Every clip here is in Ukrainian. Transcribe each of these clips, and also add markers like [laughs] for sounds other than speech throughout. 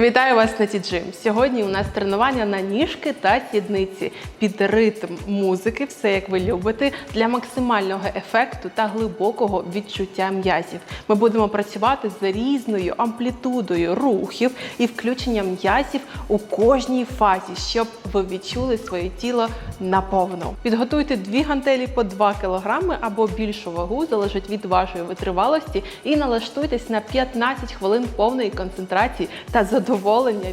Вітаю вас на Тіджим. Сьогодні у нас тренування на ніжки та сідниці під ритм музики, все як ви любите, для максимального ефекту та глибокого відчуття м'язів. Ми будемо працювати з різною амплітудою рухів і включенням м'язів у кожній фазі, щоб ви відчули своє тіло наповну. Підготуйте дві гантелі по 2 кг або більшу вагу, залежить від вашої витривалості, і налаштуйтесь на 15 хвилин повної концентрації та задоволення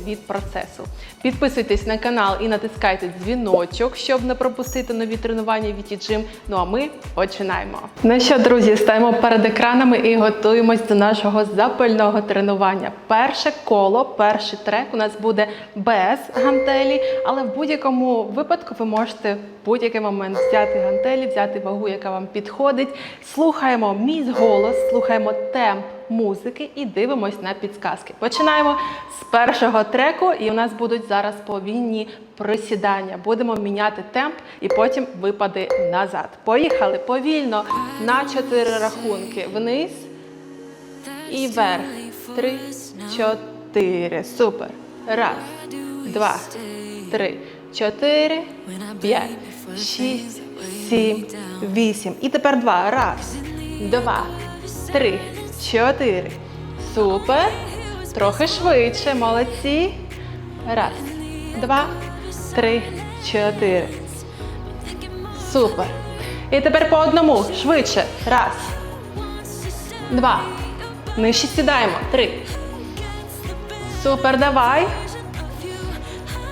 від процесу. Підписуйтесь на канал і натискайте дзвіночок, щоб не пропустити нові тренування від Gym. Ну а ми починаємо. Ну що, друзі, стаємо перед екранами і готуємось до нашого запального тренування. Перше коло, перший трек у нас буде без гантелі, але в будь-якому випадку ви можете в будь-який момент взяти гантелі, взяти вагу, яка вам підходить. Слухаємо мій голос, слухаємо темп музики і дивимось на підсказки. Починаємо з першого треку, і у нас будуть зараз повільні присідання. Будемо міняти темп і потім випади назад. Поїхали повільно на чотири рахунки. Вниз і вверх. Три, чотири. Супер. Раз, два, три, чотири, п'ять, шість, сім, вісім. І тепер два. Раз, два, три, чотири. Супер. Трохи швидше. Молодці. Раз, два, три, чотири. Супер. І тепер по одному. Швидше. Раз. Два. Нижче сідаємо. Три. Супер. Давай.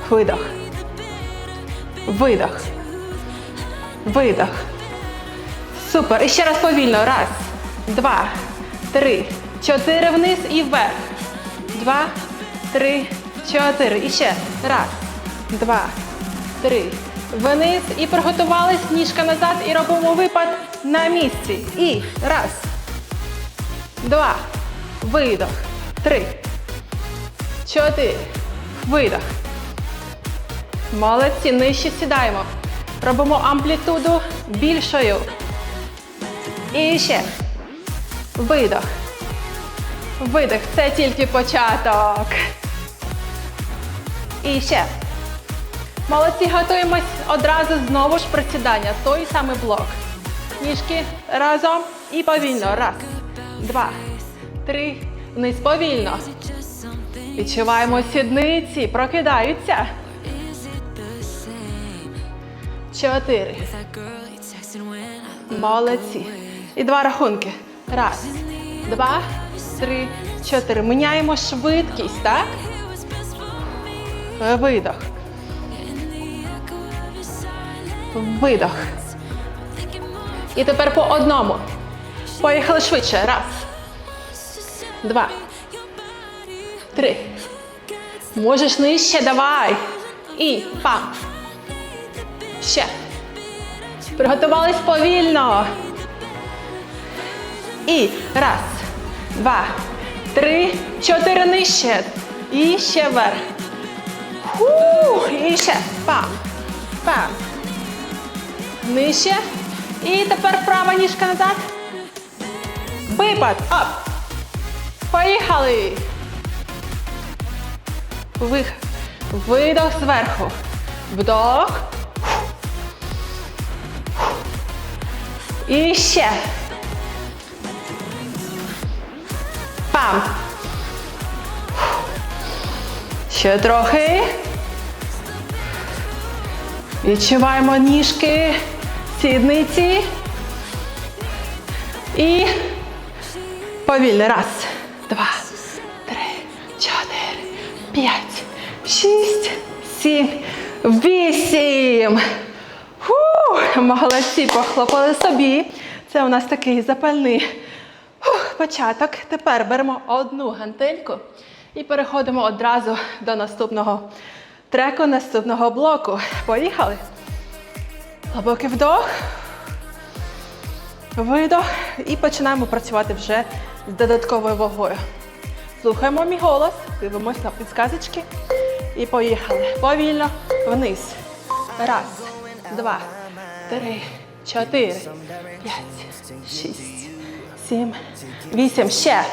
Видох. Видох. Видох. Супер. І ще раз повільно. Раз, два, три, чотири вниз і вверх. Два, три, чотири. І ще. Раз, два, три. Вниз. І приготувались. Ніжка назад. І робимо випад на місці. І раз. Два. Видох. Три. Чотири. Видох. Молодці. Нижче сідаємо. Робимо амплітуду більшою. І ще. Видох. Видох. Це тільки початок. І ще. Молодці, готуємось одразу знову ж присідання. Той самий блок. Ніжки разом і повільно. Раз, два, три. Вниз повільно. Відчуваємо сідниці. Прокидаються. Чотири. Молодці. І два рахунки. Раз, два, три, чотири. Міняємо швидкість, так? Видох. Видох. І тепер по одному. Поїхали швидше. Раз. Два. Три. Можеш нижче, давай. І пам. Ще. Приготувались повільно. І раз, два, три, чотири нижче. І ще вверх. Фу, і ще. Пам. Пам. Нижче. І тепер права ніжка назад. Випад. Оп. Поїхали. Вих. Видох зверху. Вдох. І ще. Пам. Ще трохи. Відчуваємо ніжки, сідниці. І повільно. Раз, два, три, чотири, п'ять, шість, сім, вісім. Фу, молодці, похлопали собі. Це у нас такий запальний початок. Тепер беремо одну гантельку і переходимо одразу до наступного треку, наступного блоку. Поїхали. Глибокий вдох. Видох. І починаємо працювати вже з додатковою вагою. Слухаємо мій голос, дивимося на підсказочки. І поїхали. Повільно вниз. Раз, два, три, чотири, п'ять, шість, сім, вісім. Ще.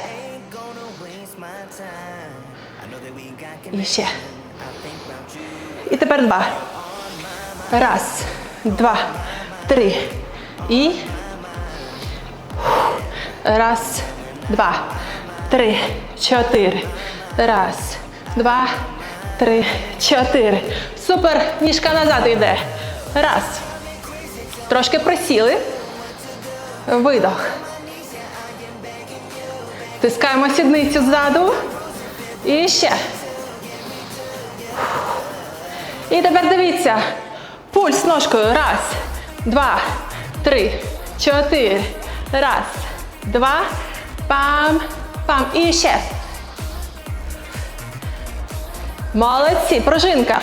І ще. І тепер два. Раз, два, три. І. Раз, два, три, чотири. Раз, два, три, чотири. Супер. Ніжка назад йде. Раз. Трошки присіли. Видох. Тискаємо сідницю ззаду. І ще. І тепер дивіться. Пульс ножкою. Раз, два, три, чотири. Раз, два. Пам, пам. І ще. Молодці. Пружинка.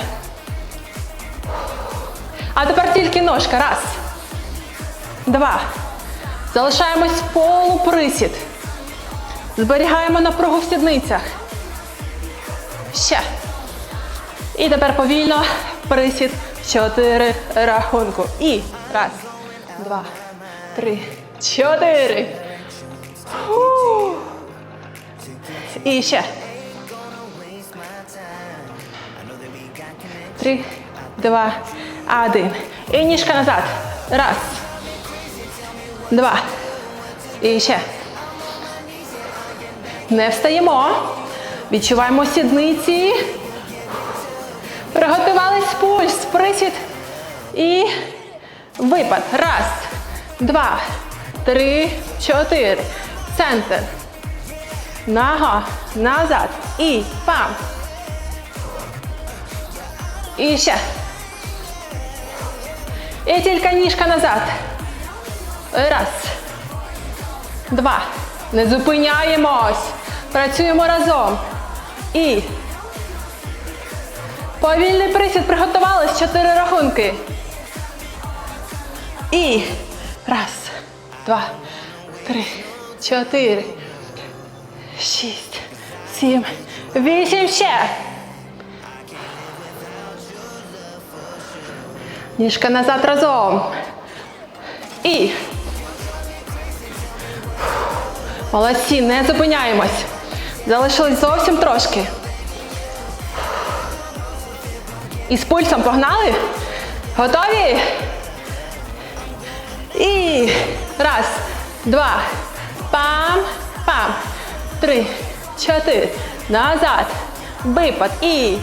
А тепер тільки ножка. Раз. Два. Залишаємось полуприсід. Зберігаємо напругу в сідницях. Ще. І тепер повільно присід. Чотири рахунку. І раз, два, три, чотири. І ще. Три, два, один. І ніжка назад. Раз. Два. І ще. Не встаємо. Відчуваємо сідниці. Приготувались пульс, присід і випад. Раз, два, три, чотири. Центр. Нога. Назад. І пам. І ще. І тільки ніжка назад. Раз. Два. Не зупиняємось. Працюємо разом. І. Повільний присід. Приготувались. Чотири рахунки. І. Раз, два, три, чотири. Шість. Сім. Вісім ще. Ніжка назад разом. І. Молодці, не зупиняємось. Залишилось зовсім трошки. І з пульсом погнали? Готові? І раз, два, пам, пам. Три, чотири. Назад. Випад. І.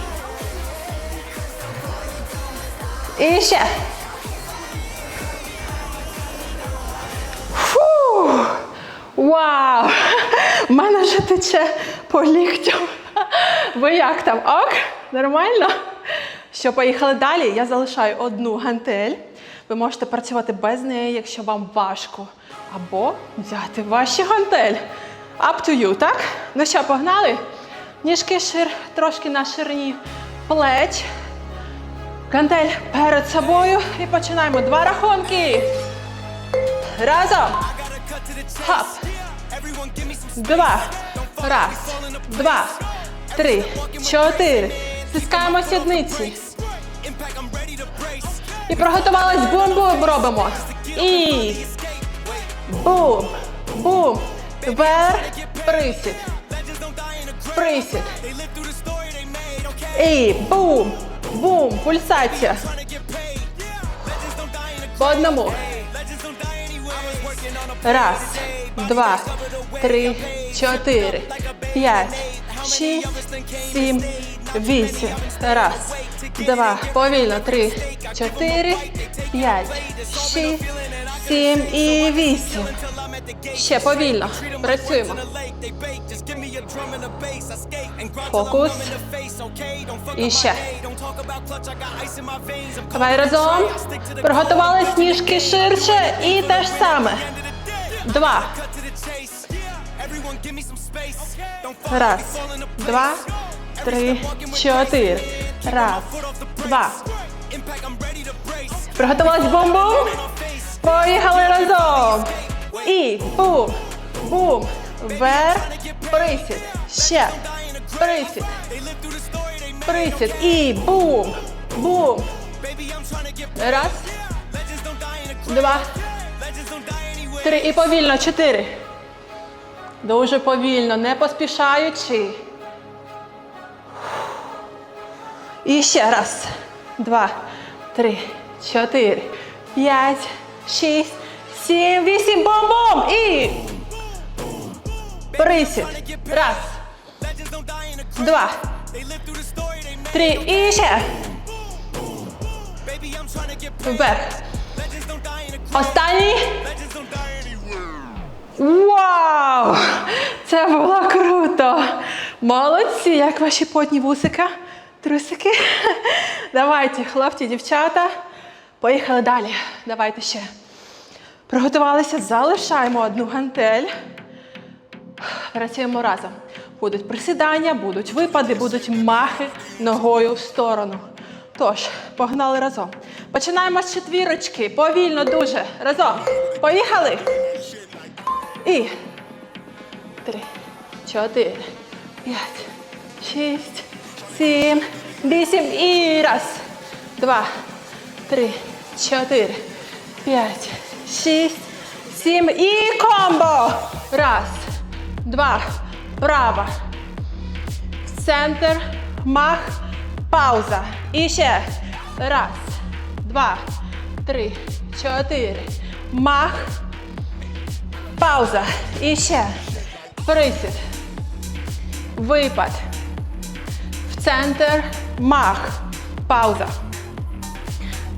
І ще. Вау! [laughs] У мене вже тече по ліктям. [laughs] Ви як там? Ок? Нормально? Що, поїхали далі? Я залишаю одну гантель. Ви можете працювати без неї, якщо вам важко. Або взяти ваші гантель. Up to you, так? Ну що, погнали? Ніжки шир, трошки на ширині плеч. Гантель перед собою і починаємо. Два рахунки. Разом. Хоп. Два. Раз. Два. Три. Чотири. Стискаємо сідниці. І приготувались бум-бум робимо. І. Бум. Бум. Вверх. Присід. Присід. І бум. Бум. Пульсація. По одному. Раз, два, три, чотири, п'ять, шість, сім, вісім. Раз, два, повільно. Три, чотири, п'ять, шість, сім і вісім. Ще повільно. Працюємо. Фокус. І ще. Давай разом. Приготувались ніжки ширше і те ж саме. Два. Раз, два, три, чотири. Раз, два. Приготувались бум-бум. Поїхали разом. І бум, бум. Вверх. Присід. Ще. Присід. Присід. І бум. Бум. Раз. Два. Три. І повільно. Чотири. Дуже повільно, не поспішаючи. І ще раз. Два, три, чотири, п'ять, шість, сім, вісім. Бом-бом! І. Присід. Раз. Два. Три. І ще. Вверх. Останній. Вау! Це було круто! Молодці! Як ваші потні вусика? Трусики? Давайте, хлопці, дівчата. Поїхали далі. Давайте ще. Приготувалися, залишаємо одну гантель. Працюємо разом. Будуть присідання, будуть випади, будуть махи ногою в сторону. Тож, погнали разом. Починаємо з четвірочки. Повільно дуже. Разом. Поїхали. І три, чотири, п'ять, шість, сім, вісім. І раз, два, три, чотири, п'ять, шість, сім. І комбо. Раз, два, права. В центр, мах, пауза. І ще. Раз, два, три, чотири. Мах. Пауза. І ще. Присід. Випад. В центр. Мах. Пауза.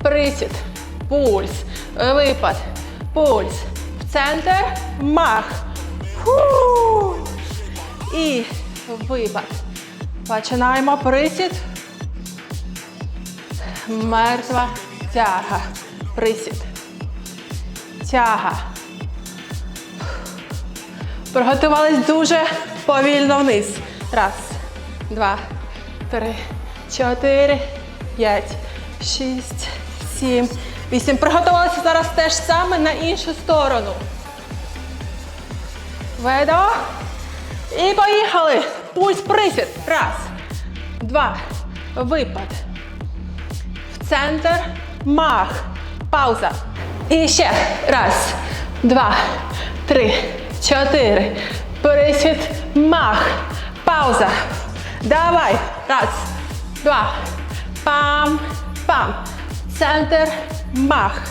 Присід. Пульс. Випад. Пульс. В центр. Мах. Фу. І випад. Починаємо присід. Мертва тяга. Присід. Тяга. Приготувались дуже повільно вниз. Раз, два, три, чотири, п'ять, шість, сім, вісім. Приготувалися зараз теж саме на іншу сторону. Видох. І поїхали. Пульс присід. Раз, два, випад. Центр. Мах. Пауза. І ще. Раз, два, три, чотири. Присід. Мах. Пауза. Давай. Раз, два. Пам. Пам. Центр. Мах.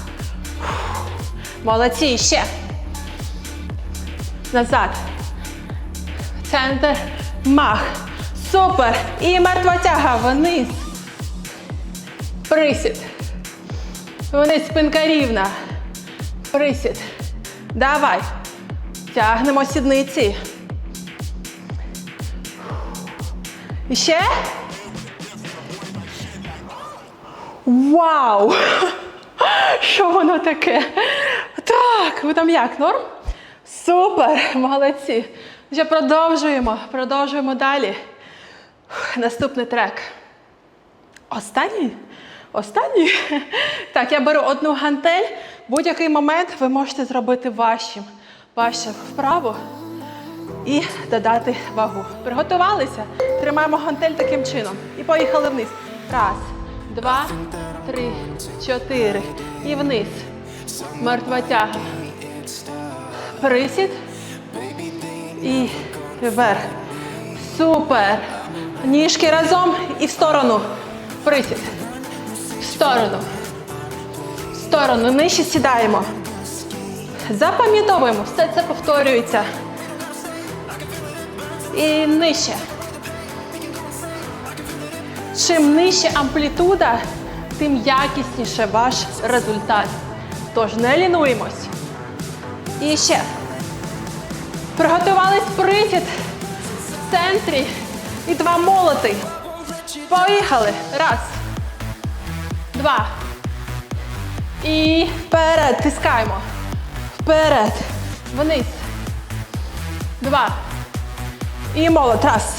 Молодці. Ще. Назад. Центр. Мах. Супер. І мертва тяга вниз. Присід. Вниз спинка рівна. Присід. Давай. Тягнемо сідниці. І ще. Вау! [laughs] Що воно таке? Так, ви там як? Норм? Супер! Молодці! Вже продовжуємо. Продовжуємо далі. Наступний трек. Останній? Останній? [laughs] Так, я беру одну гантель. Будь-який момент ви можете зробити вашим. Ваше вправо і додати вагу. Приготувалися? Тримаємо гантель таким чином. І поїхали вниз. Раз, два, три, чотири. І вниз. Мертва тяга. Присід. І вверх. Супер. Ніжки разом і в сторону. Присід. Сторону. В сторону. Нижче сідаємо. Запам'ятовуємо, все це повторюється. І нижче. Чим нижче амплітуда, тим якісніше ваш результат. Тож не лінуємось. І ще. Приготувались присід в центрі і два молоти. Поїхали. Раз. Два. І вперед. Тискаємо. Вперед. Вниз. Два. І молот. Раз.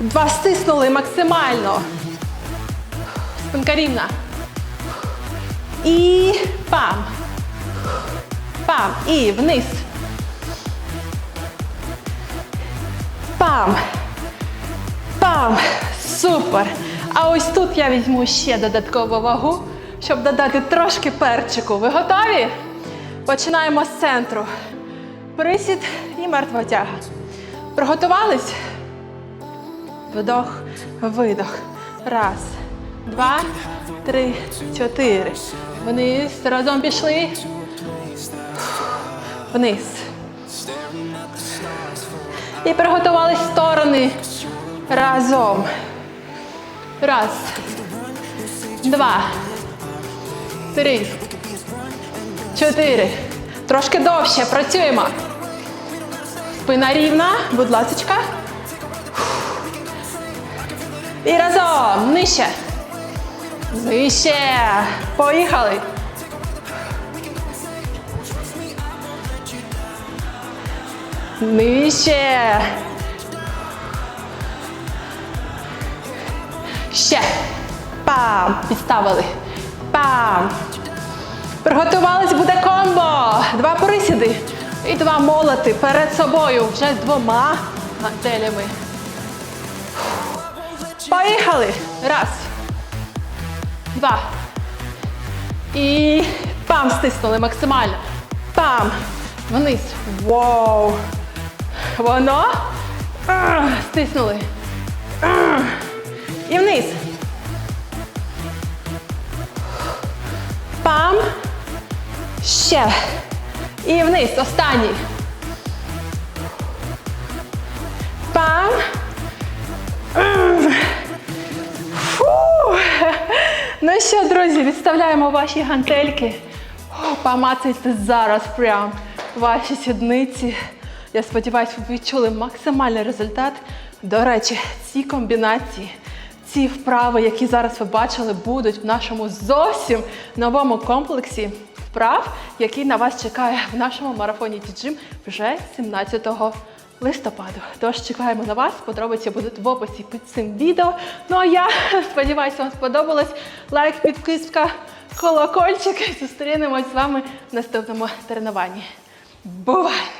Два стиснули максимально. Спинка рівна. І пам. Пам. І вниз. Пам. Пам. Супер. А ось тут я візьму ще додаткову вагу, щоб додати трошки перчику. Ви готові? Починаємо з центру. Присід і мертва тяга. Приготувались? Вдох, видох. Раз, два, три, чотири. Вниз. Разом пішли. Вниз. І приготувались сторони. Разом. Раз. Два. Три. Чотири. Трошки довше. Працюємо. Спина рівна. Будь ласочка. І разом. Нижче. Нижче. Поїхали. Нижче. Пам. Підставили. Пам. Приготувались буде комбо. Два присіди. І два молоти перед собою. Вже з двома гантелями. Поїхали. Раз. Два. І пам стиснули максимально. Пам. Вниз. Воу. Воно. Стиснули. І вниз. Пам. Ще. І вниз. Останній. Пам. Фу. Ну що, друзі, відставляємо ваші гантельки. Помацайте зараз прям ваші сідниці. Я сподіваюся, ви відчули максимальний результат. До речі, ці комбінації, ці вправи, які зараз ви бачили, будуть в нашому зовсім новому комплексі вправ, який на вас чекає в нашому марафоні Тіджим вже 17 листопаду. Тож чекаємо на вас. Подробиці будуть в описі під цим відео. Ну а я [laughs] сподіваюся, вам сподобалось. Лайк, підписка, колокольчик. Зустрінемось з вами в наступному тренуванні. Бувай!